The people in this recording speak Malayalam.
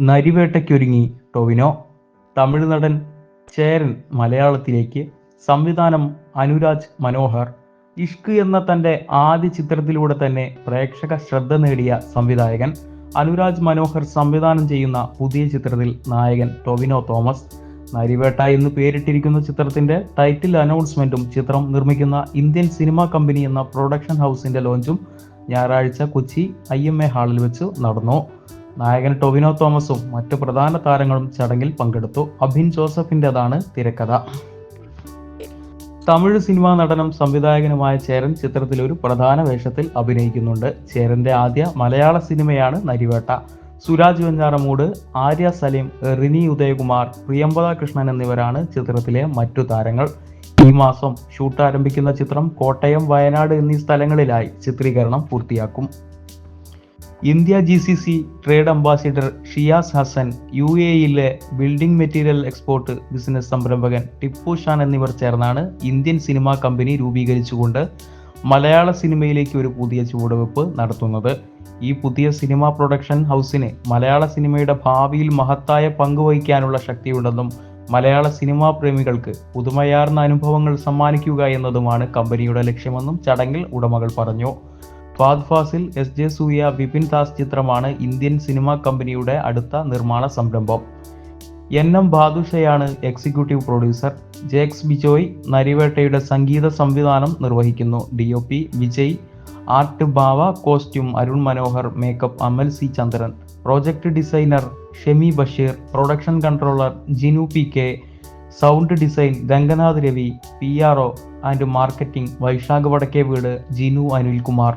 നരിവേട്ടയ്ക്കൊരുങ്ങി ടൊവിനോ. തമിഴ് നടൻ ചേരൻ മലയാളത്തിലേക്ക്. സംവിധാനം അനുരാജ് മനോഹർ. ഇഷ്ക് എന്ന തന്റെ ആദ്യ ചിത്രത്തിലൂടെ തന്നെ പ്രേക്ഷക ശ്രദ്ധ നേടിയ സംവിധായകൻ. അനുരാജ് മനോഹർ സംവിധാനം ചെയ്യുന്ന പുതിയ ചിത്രത്തിൽ നായകൻ ടൊവിനോ തോമസ്. നരിവേട്ട എന്ന് പേരിട്ടിരിക്കുന്ന ചിത്രത്തിന്റെ ടൈറ്റിൽ അനൗൺസ്മെന്റും ചിത്രം നിർമ്മിക്കുന്ന ഇന്ത്യൻ സിനിമാ കമ്പനി എന്ന പ്രൊഡക്ഷൻ ഹൗസിന്റെ ലോഞ്ചും ഞായറാഴ്ച കൊച്ചി ഐ എം എ ഹാളിൽ വെച്ച് നടന്നു. നായകൻ ടൊവിനോ തോമസും മറ്റ് പ്രധാന താരങ്ങളും ചടങ്ങിൽ പങ്കെടുത്തു. അഭിൻ ജോസഫിന്റെതാണ് തിരക്കഥ. തമിഴ് സിനിമാ നടനും സംവിധായകനുമായ ചേരൻ ചിത്രത്തിൽ ഒരു പ്രധാന വേഷത്തിൽ അഭിനയിക്കുന്നുണ്ട്. ചേരന്റെ ആദ്യ മലയാള സിനിമയാണ് നരിവേട്ട. സുരാജ് വെഞ്ഞാറമൂട് ആര്യ സലീം റിനി ഉദയകുമാർ പ്രിയംബദ കൃഷ്ണൻ എന്നിവരാണ് ചിത്രത്തിലെ മറ്റു താരങ്ങൾ. ഈ മാസം ഷൂട്ട് ആരംഭിക്കുന്ന ചിത്രം കോട്ടയം വയനാട് എന്നീ സ്ഥലങ്ങളിലായി ചിത്രീകരണം പൂർത്തിയാക്കും. India G C C trade ambassador Shiyas Hasan U A building material export business സംരംഭകൻ Tippu Shan എന്നിവർ ചേർന്നാണ് ഇന്ത്യൻ സിനിമാ കമ്പനി രൂപീകരിച്ചുകൊണ്ട് മലയാള സിനിമയിലേക്ക് ഒരു പുതിയ ചുവടുവെപ്പ് നടത്തുന്നത്. ഈ പുതിയ സിനിമാ പ്രൊഡക്ഷൻ ഹൗസിന് മലയാള സിനിമയുടെ ഭാവിയിൽ മഹത്തായ പങ്ക് വഹിക്കാനുള്ള ശക്തിയുണ്ടെന്നും മലയാള സിനിമാ പ്രേമികൾക്ക് പുതുമയാർന്ന അനുഭവങ്ങൾ സമ്മാനിക്കുക എന്നതുമാണ് കമ്പനിയുടെ ലക്ഷ്യമെന്നും ചടങ്ങിൽ ഉടമകൾ പറഞ്ഞു. ഫാദ് ഫാസിൽ എസ് ജെ സൂയ വിപിൻ ദാസ് ചിത്രമാണ് ഇന്ത്യൻ സിനിമാ കമ്പനിയുടെ അടുത്ത നിർമ്മാണ സംരംഭം. എൻ എം ബാദുഷയാണ് എക്സിക്യൂട്ടീവ് പ്രൊഡ്യൂസർ. ജേക്സ് ബിജോയ് നരിവേട്ടയുടെ സംഗീത സംവിധാനം നിർവഹിക്കുന്നു. D O P Vijay art Bava costume Arun Manohar makeup Amal C Chandran. Project designer Shemi Basheer. Production controller Jinu P K. Sound design Ranganath Ravi P R O. And marketing Vaisakh Vadakke Veedu Jinu Anilkumar.